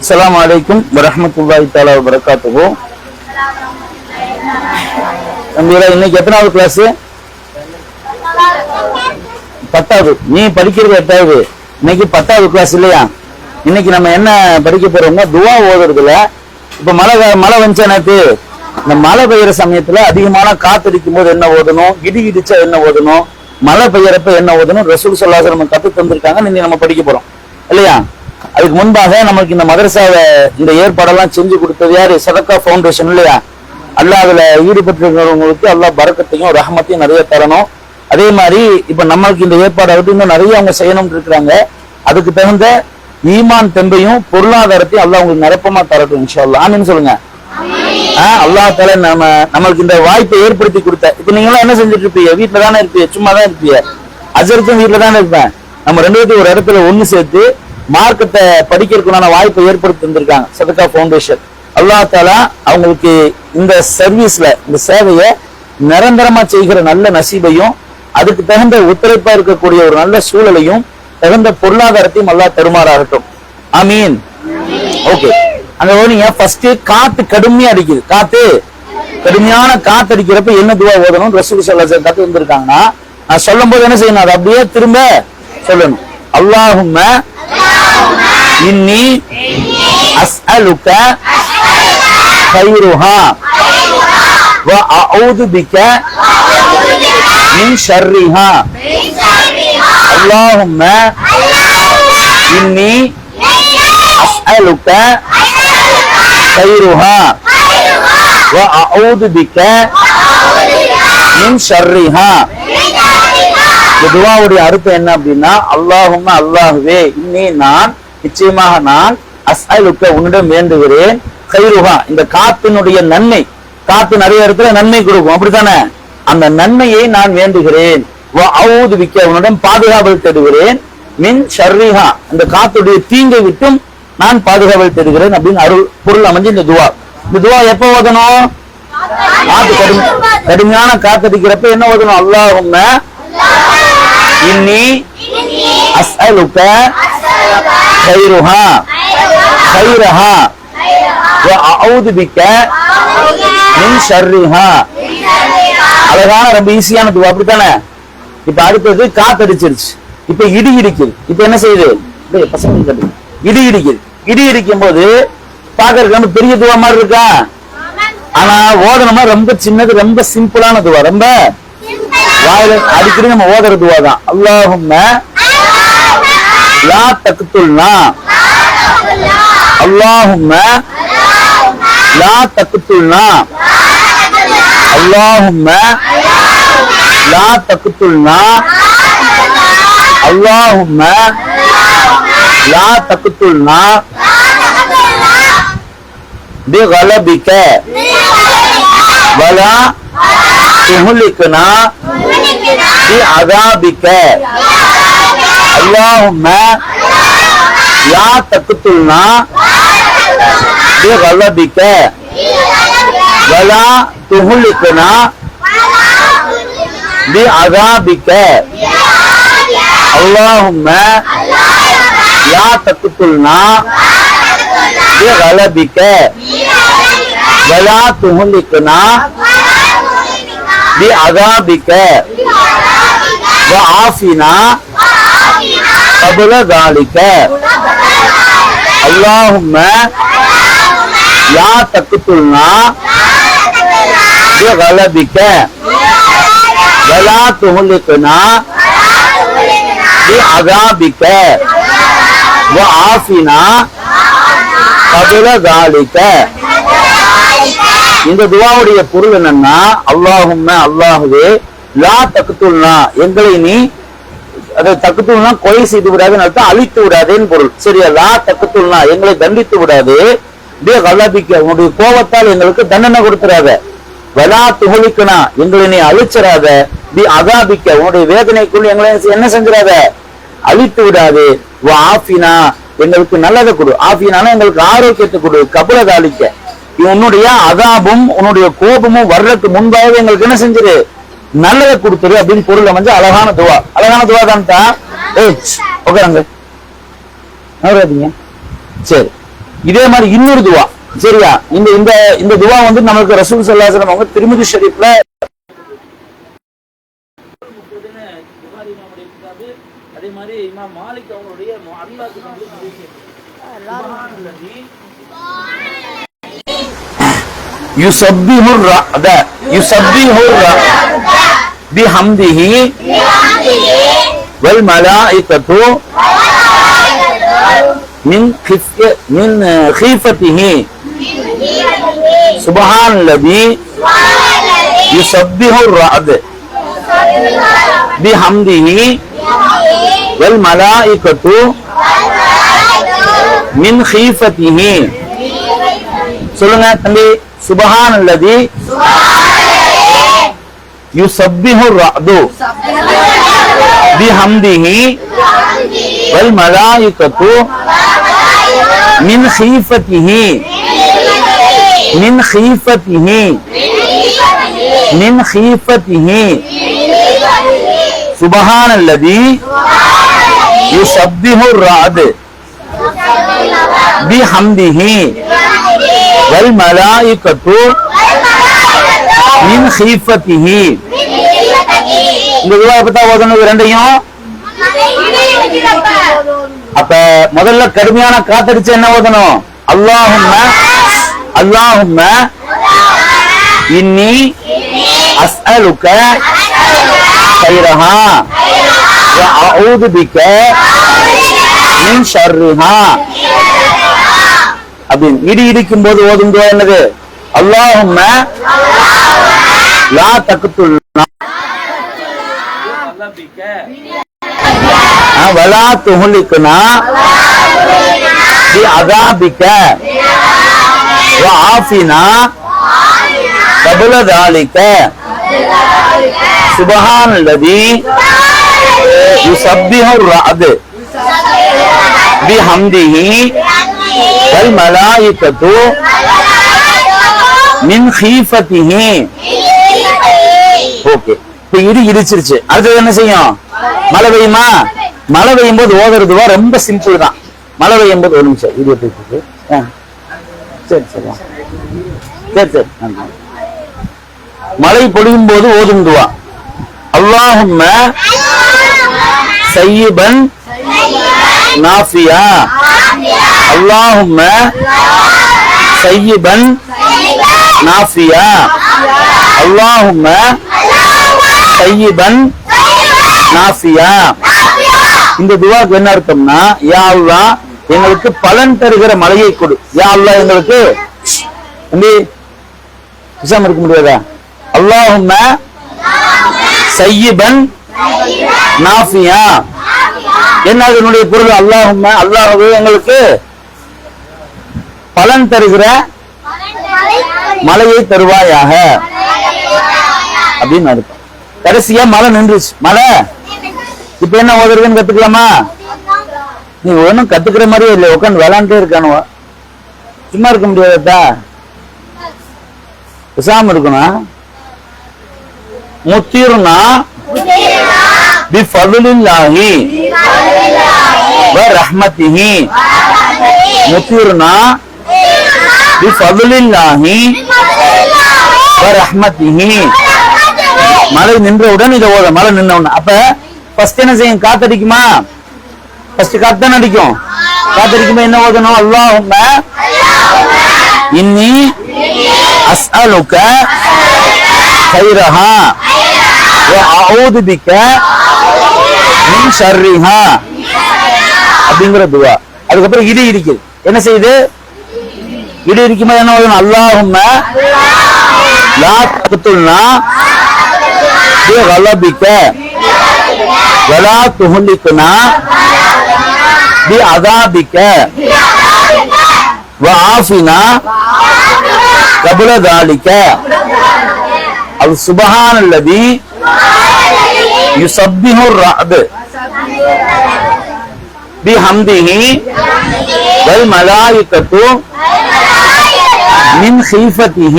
அஸ்லாம் வலைக்கும் வரமத்துல்லாஹி தாலா வபரகாத்துஹு. தம்பிகளா இன்னைக்கு எத்தனாவது கிளாஸ் பத்தாவது. நீ படிக்கிறது எட்டாவது. இன்னைக்கு பத்தாவது கிளாஸ் இல்லையா? இன்னைக்கு நம்ம என்ன படிக்க போறோம்னா துவா ஓதுறதுல இப்ப மழை மழை வந்துச்சா நேத்து? இந்த மழை பெய்யற சமயத்துல அதிகமான காத்தடிக்கும் போது என்ன ஓதணும்? இடி இடிச்சா என்ன ஓதணும்? மழை பெய்யறப்ப என்ன ஓதணும்? ரசூல் சொல்லாச நம்ம கத்து தந்திருக்காங்க இன்னைக்கு நம்ம படிக்க போறோம். இல்லையா? அதுக்கு முன்பாக நமக்கு இந்த மதரசாவை இந்த ஏற்பாடெல்லாம் செஞ்சு கொடுத்தது யாரு? சதக்கா ஃபவுண்டேஷன் இல்லையா? அல்லாஹ் அதுல ஈடுபட்டிருக்கிறவங்களுக்கு அல்லாஹ் பரக்கத்தையும் ரஹமத்தையும் நிறைய தரணும். அதே மாதிரி இப்ப நம்மளுக்கு இந்த ஏற்பாடை விட்டு இன்னும் நிறைய அவங்க செய்யணும்னு இருக்கிறாங்க. அதுக்கு தகுந்த ஈமான் தெம்பையும் பொருளாதாரத்தையும் அல்லாஹ் உங்களுக்கு நிரப்பமா தரட்டும் இன்ஷா அல்லாஹ் ஆமீன் சொல்லுங்க. ஆஹ் அல்லாஹ் தால நம்ம நம்மளுக்கு இந்த வாய்ப்பை ஏற்படுத்தி கொடுத்த. இப்ப நீங்க எல்லாம் என்ன செஞ்சுட்டு இருப்பீங்க? வீட்டுல தானே இருப்பீங்க? சும்மா தான் இருப்பீங்க? அஜருக்கும் வீட்டுல தானே இருப்பேன். நம்ம ரெண்டு பேர்த்தையும் ஒரு இடத்துல ஒண்ணு சேர்த்து மார்க்கத்தை படிக்கிறதுக்குண்டான வாய்ப்பை ஏற்படுத்தி தந்திருக்காங்க சதகா ஃபவுண்டேஷன் அல்லாஹ் தாலா அவங்களுக்கு இந்த சர்வீஸ்ல இந்த சேவையை நிரந்தரமா செய்கிற நல்ல நசீபையும் அதுக்கு தகுந்த ஒத்துழைப்பா இருக்கக்கூடிய ஒரு நல்ல சூழலையும் தகுந்த பொருளாதாரத்தையும் அல்லாஹ் தருமாறாகட்டும். மீன் ஓகே அங்க ஓனிங்க ஃபர்ஸ்ட் காத்து கடுமையா அடிக்குது. காத்து கடுமையான காத்து அடிக்கிறப்ப என்ன துவா ஓதணும் ரசூல் சல்லா கத்து வந்திருக்காங்கன்னா நான் சொல்லும் போது என்ன செய்யணும்? அதை அப்படியே திரும்ப சொல்லணும். அல்லாஹும்ம இன்னி அஸ்அலுக خيرها وأعوذ بك من شرها اللهم إني أسألك خيرها وأعوذ بك من شرها இந்த துவாவுடைய அர்த்தம் என்ன அப்படின்னா அல்லாஹும்ம அல்லாஹுவே இன்னி நான் நிச்சயமாக நான் அஸ்அலுக்க உன்னிடம் வேண்டுகிறேன். கைருஹா இந்த காத்தினுடைய நன்மை. காத்து நிறைய இடத்துல நன்மை கொடுக்கும். அப்படித்தானே? அந்த நன்மையை நான் வேண்டுகிறேன். விக்க உன்னிடம் பாதுகாவல் தேடுகிறேன். மின் ஷர்ரிஹா இந்த காத்துடைய தீங்கை விட்டும் நான் பாதுகாவல் தேடுகிறேன் அப்படின்னு அருள் பொருள் அமைஞ்சு இந்த துவா. இந்த துவா எப்ப ஓதணும்? காத்து கடுமை கடுமையான காத்தடிக்கிறப்ப என்ன ஓதணும்? அல்லாஹும்ம இன்னி அஸ்அலுக خيرها خيرها وأعوذ بك من شرها அழகான ரொம்ப ஈஸியான துவா அப்படித்தானே இப்ப அடுத்தது காத்தடிச்சிருச்சு இப்ப இடி இடிக்குது இப்ப என்ன செய்யுது டேய், பசங்க கட்டு. இடி இடிக்குது இடி இடிக்கும் போது பாக்குறதுக்கு ரொம்ப பெரிய துவா மாதிரி இருக்கா ஆனா ஓதனமா ரொம்ப சின்னது ரொம்ப சிம்பிளான துவா ரொம்ப வாயில அடிக்கடி நம்ம ஓதுற துவா தான் அல்லாஹும்ம لا تقتلنا. اللہم لا تقتلنا. اللہم لا تقتلنا. اللہم لا تقتلنا. بغلبک. ولا تہلکنا. بعذابک. اللهم لا تقتلنا بغلبك ولا تهلكنا بعذابك اللهم لا تقتلنا بغلبك ولا تهلكنا بعذابك وعافنا கபுல தாலிக்க. அல்லாஹும்ம யா தக்குத்துல்னா கலபிக்க வலா துகுலிக்குனா அதாபிக்க ஆஃபினா கபுல தாலிக்க. இந்த துவாவுடைய பொருள் என்னன்னா அல்லாஹும்ம அல்லாஹுவே லா தக்குத்துல்னா எங்களை நீ அதை தக்குத்தூள்னா கொலை செய்து விடாதுன்னு அர்த்தம் அழித்து விடாதேன்னு பொருள். சரியா லா தக்குத்துல்னா எங்களை தண்டித்து விடாது. அப்படியே கல்லாபிக்க உன்னுடைய கோபத்தால் எங்களுக்கு தண்டனை கொடுத்துறாத. வலா துகலிக்கனா எங்களை நீ அழிச்சிடாத தி அகாபிக்க உன்னுடைய வேதனைக்குள் எங்களை என்ன செஞ்சிடாத அழித்து விடாது. வா ஆஃபினா எங்களுக்கு நல்லதை கொடு. ஆஃபினானா எங்களுக்கு ஆரோக்கியத்தை கொடு. கபல தாளிக்க உன்னுடைய அதாபும் உன்னுடைய கோபமும் வர்றதுக்கு முன்பாக எங்களுக்கு என்ன செஞ்சிரு? நல்லதை கொடுத்துரு அப்படின்னு பொருள் அமைஞ்சு அழகான துவா. அழகான துவா தான் ஏய் உட்காருங்க. நவராதிங்க சரி. இதே மாதிரி இன்னொரு துவா. சரியா? இந்த இந்த இந்த துவா வந்து நமக்கு ரசூல் சல்லாசனம் அவங்க திருமதி ஷரீஃப்ல அதே மாதிரி இமாம் மாலிக் அவங்களுடைய அல்லாஹ் يسبح الرعد يسبح الرعد بحمده والملائكة من خف من خيفته سبحان الذي يسبح الرعد بحمده والملائكة من خيفته சொல்லுங்க தம்பி سبحان الذي يسبح الرعد بحمده والملائكة من خيفته من خيفته من خيفته سبحان الذي يسبح الرعد بحمده والملائكة من خيفته இந்த துவா எப்பதான் ஓதணும் இது ரெண்டையும் அப்ப முதல்ல கடுமையான காத்தடிச்சு என்ன ஓதணும் அல்லாஹும்ம அல்லாஹும்ம இன்னி அஸ்அலுக்க خيرها وأعوذ بك من شرها அப்படின்னு. இடி இடிக்கும் போது ஓதும் துவா என்னது? அல்லாஹும் லா தக்குத்துள் வலா துஹுலிக்குனா அதாபிக்க. ஆஃபினா கபுல தாலிக்க. சுபஹான் லதி யுசப்பிஹு ரஅது பிஹம்திஹி والملائكة من خيفته ஓகே இப்ப இடி இடிச்சிருச்சு அடுத்தது என்ன செய்யும் மழை பெய்யுமா மழை பெய்யும் போது ஓதுறதுவா ரொம்ப சிம்பிள் தான் மழை பெய்யும் போது ஒரு நிமிஷம் இது எப்படி இருக்கு? ஆ. சரி சரி வா. சரி சரி நன்றி. மழை பொழியும் போது ஓதும் துவா அல்லாஹும்ம சையிபன் நாஃபியா? அல்லாஹும்ம சையிபன் நாஃபியா? அல்லாஹும்ம சையிபன் நாஃபியா? இந்த துவாக்கு என்ன அர்த்தம்னா யா அல்லாஹ் எங்களுக்கு பலன் தருகிற மலையை கொடு. யா அல்லாஹ் எங்களுக்கு? தம்பி பேசாம இருக்க முடியாதா? அல்லாஹும்ம சையிபன் நாஃபியா? என்ன அதனுடைய பொருள் அல்லாஹும் அல்லாஹ்வே எங்களுக்கு பலன் தருகிற மழையை தருவாயாக. அப்படின்னு அர்த்தம். கடைசியா மழை நின்றுச்சு. மழை இப்ப என்ன ஓதுறதுன்னு கத்துக்கலாமா? நீ ஒன்னும் கத்துக்கிற மாதிரியே இல்லை. உட்காந்து விளாண்டே இருக்கானுவ. சும்மா இருக்க முடியாதா விசாம இருக்கணும். முத்திரும்னா பிஃபதுலில்லாஹி வ ரஹ்மத்திஹி முத்திருனா பிஃபதுலில்லாஹி வ ரஹ்மத்திஹி மழை நின்றவுடன் இதை ஓத மழை நின்றவுடன் அப்ப ஃபர்ஸ்ட் என்ன செய்யும் காத்தடிக்குமா ஃபர்ஸ்ட் காத்து அடிக்கும் காத்தடிக்குமா என்ன ஓதணும் அல்லாஹும்ம இன்னி அஸ்அலுக்க கைரஹா அவுது பிக்க அப்படிங்கிற துவா. அதுக்கப்புறம் இடி இடிக்குது என்ன செய்யுது? இடி இடிக்குமா என்ன வரும் அல்லாஹும்ம லா தக்துல்னா பி கலபிக்க. வலா துஹலிக்குனா பி يسبح الرعد بحمده والملائكة من خيفته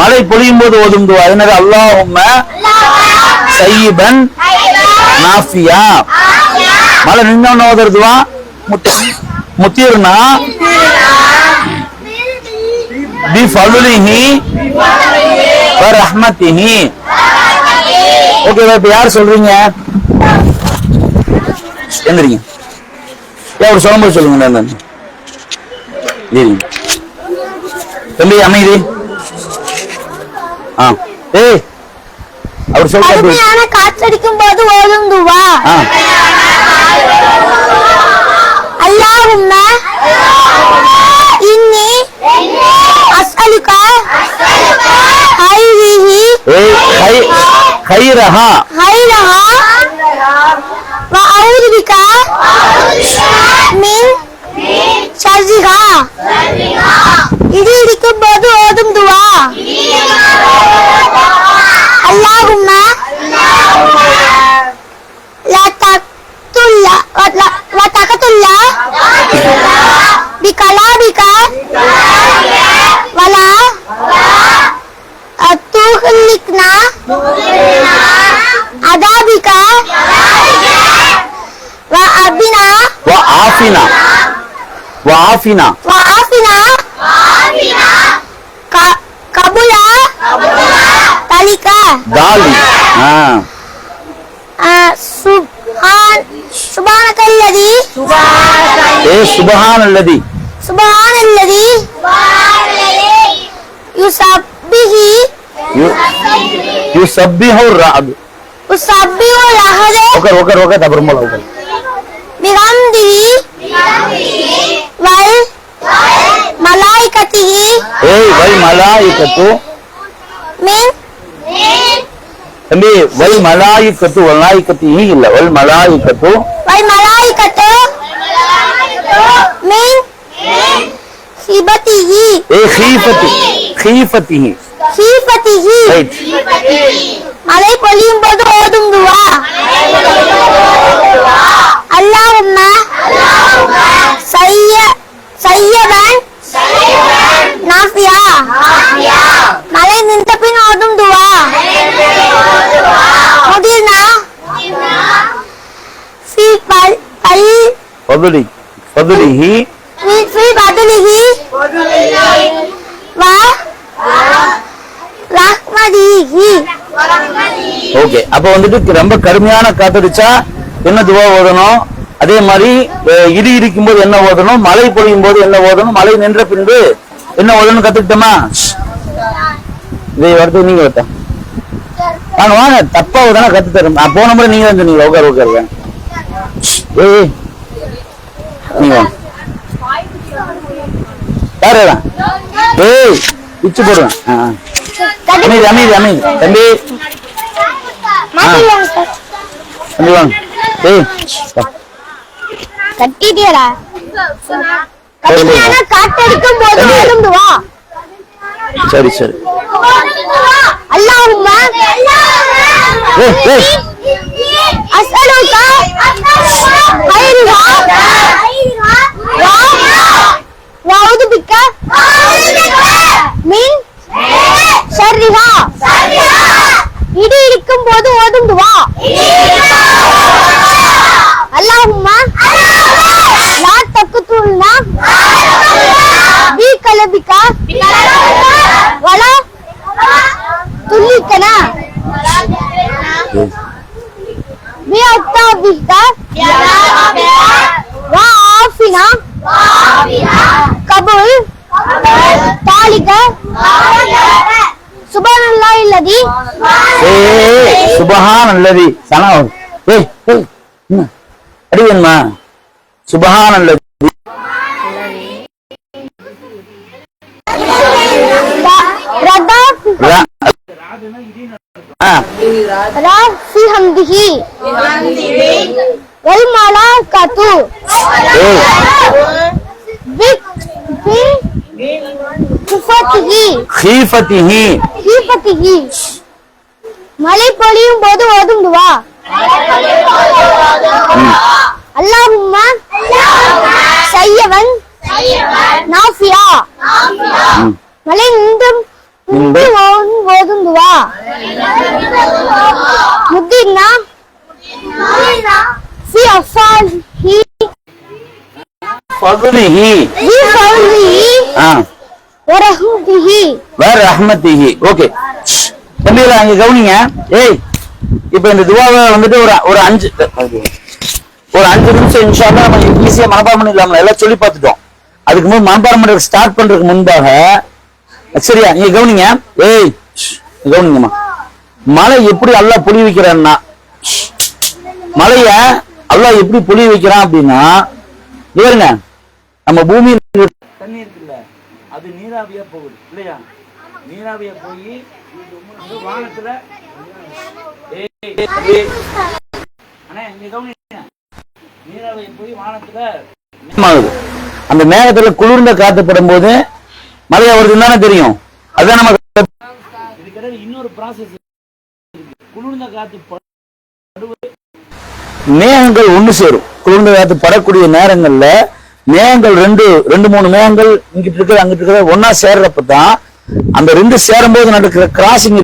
மழை பொழியும் போது ஓதும் துவா என்னது அல்லாஹும்ம சையிபன் நாஃபியா மழை நின்னோன்னு ஓதுறதுவா முட்டை முத்திர்னா பி ஃபதுலிஹி வ ரஹ்மத்திஹி ஓகே இப்ப யார் சொல்றீங்க? எந்திரிங்க. அவர் சொல்லும்போது சொல்லுங்க நான் சரிங்க தம்பி அமைதி. ஆ. ஏய் அவர் கடுமையான காற்றடிக்கும் போது ஓதும் துவா. அல்லாஹும்ம இன்னி அஸ்அலுக ஹைரிஹி ஏய் கை ஹைரஹா. ஹைரஹா. ஆஃபினா? ஆஃபினா? கபுலா? தலிகா? தாலி. சுபான் சுபானக அல்லதி ஏ சுபான் அல்லதி சுபான் அல்லதி யுசப்பிஹி யுசப்பிஹு ரஹது யுசப்பிஹு ரஹது ఒకరు ఒకరు ఒకరు తబరుమల ఒకరు ஓகர் بحمده والملائكته ஏய் வல் மலாயிகத்து من தம்பி வல் மலாயிகத்து வலாயிகத்து ஈ இல்ல வல் மலாயிகத்து والملائكة من خيبته ஏ ஹீஃபத்தி ஹீஃபத்திஹி خيفته ரைட் மழை பொழியும் போது ஓதும் துவா ஃபதுலி ஃபதுலிஹி في في بدله و رحمته ஓகே அப்ப வந்துட்டு ரொம்ப கடுமையான காத்தடிச்சா என்ன துவா ஓதணும் அதே மாதிரி அஹ், இடி இடிக்கும் போது என்ன ஓதணும் மழை பொழியும் போது என்ன ஓதணும் மழை நின்ற பின்பு என்ன ஓதணும் கத்துக்கிட்டோமா இதை அடுத்து நீங்க வட்ட வாங்க வாங்க தப்பா ஓதனா கத்து தரும் நான் போன முறை நீங்க வந்து நீங்க உட்கார் உட்காருங்க ஏய் பண்ணிக்கோ. ஏய் பிச்சு போடுவேன் அமைதி அமைதி அமைதி தம்பி. தம்பி வாங்க. ஏய் கட்டிட்டியடா. கட்டிட்டியானா போது வா. சரி சரி. அல்லாஹ்வும்ம ஏய் ஏய். وأعوذ بك من شرها இடி இடிக்கும் போது ஓதும் துவா اللهم لا تقتلنا بقلبك ولا تهلكنا சுபஹான் அல்லதி சனா ஏய் ஏய் என்ன அடி வேணுமா சுபஹான் அல்லதி رضا ர- ஆ را في حمده والملائكة ஏய் في صفته ஹீஃபத்திஹி ஹீபத்திஹி மழை பொழியும் போது ஓதும் துவா அல்லாஹும்ம சையவன் நாஃபியா ம். மழை நின்றும் நின்று. நின்று ஓதும் துவா முத்திர்னா في أفعاله ஃபதுலிஹி بفضله ஆ ورحمته வேற ரஹ்மத்திஹி அங்க கவனிங்க. ஏய் இப்போ இந்த துவாவை வந்துட்டு ஒரு ஒரு அஞ்சு ஒரு அஞ்சு நிமிஷம் இன்ஷால்லா நம்ம ஈஸியா மனப்பாடம் பண்ணிடலாம்ல எல்லாம் சொல்லி பார்த்துட்டோம். அதுக்கு முன்பு மனப்பாடம் பண்றது ஸ்டார்ட் பண்றதுக்கு முன்பாக சரியா நீங்க கவனிங்க. ஏய் கவனிங்கம்மா. மழை எப்படி அல்லா பொழி வைக்கிறான்னா மழைய அல்லா எப்படி புளி வைக்கிறான் அப்படின்னா இவருங்க நம்ம பூமியில் தண்ணி இருக்குல்ல அது நீராவியா போகுது இல்லையா? நீராவியா போய் இது வானத்துல ஏய், தம்பி. அண்ணே, இங்க கவனிங்க. நீராவியா போய் வானத்துல மேகமாகுது. அந்த மேகத்துல குளிர்ந்த காத்து படும்போது மழையா வருதுன்னு தானே தெரியும் அதுதான் நமக்கு இதுக்கிடையில இன்னொரு ப்ராசஸ் குளிர்ந்த காத்து மேகங்கள் ஒண்ணு சேரும் குளிர்ந்த காத்து படக்கூடிய நேரங்கள்ல மேகங்கள் ரெண்டு ரெண்டு மூணு மேகங்கள் இங்கிட்டு இருக்கிற அங்கிட்டு இருக்கிற ஒன்னா சேர்றப்ப தான் அந்த ரெண்டு சேரும்போது நடக்கிற கிராசிங்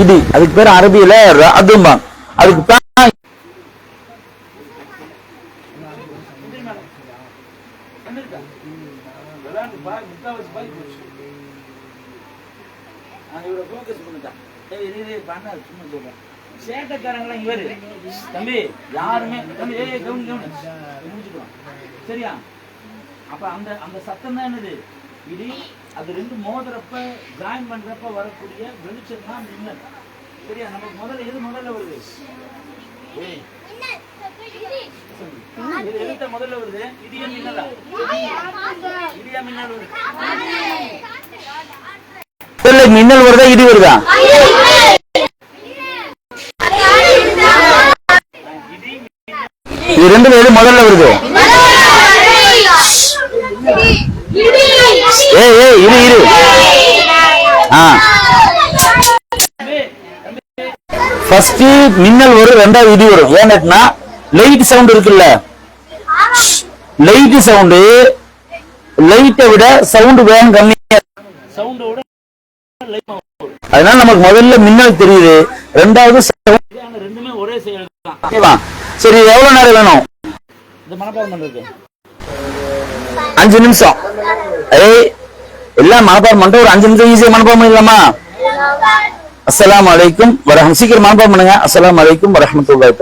இடி அதுக்கு பேர் அரபியில அதுமா அதுக்கு சேட்டக்காரங்களாம் இவரு. தம்பி யாருமே தம்பி ஏய் கவுன் கவுன். முடிச்சுக்கலாம் சரியா? அப்ப அந்த அந்த சத்தம் தான் என்னது? இடி அது ரெண்டு மோதுறப்ப ஜாயின் பண்றப்ப வரக்கூடிய வெளிச்சம் தான் மின்னல் சரியா? நமக்கு முதல்ல எது முதல்ல வருது? முதல்ல இடியா மின்னலா இடியா மின்னல் வருது. இல்ல மின்னல் வருதா இடி வருதா? இது ரெண்டுல எது முதல்ல வருது? ஏய் ஏய் இரு இரு. ஆ. ஃபர்ஸ்ட் மின்னல் வரும் ரெண்டாவது இடி வரும். ஏன்னா லைட் சவுண்ட் இருக்குல்ல. லைட் சவுண்டு லைட்டை விட சவுண்ட் வேகம் கம்மியா சவுண்டோட அதனால நமக்கு முதல்ல மின்னல் தெரியுது. ரெண்டாவது. ரெண்டுமே ஒரே செயல் சரி எவ்வளவு நேரம் வேணும்? அஞ்சு நிமிஷம். ஏய் எல்லாம் மனப்பாடம் பண்ணிட்டு ஒரு அஞ்சு நிமிஷம் ஈஸியா மனப்பாடம் பண்ணிடலாமா? அஸ்ஸலாமு அலைக்கும். வரஹம் சீக்கிரம் மனப்பாடம் பண்ணுங்க. அஸ்ஸலாமு அலைக்கும் வரஹ்மத்துல்லாஹி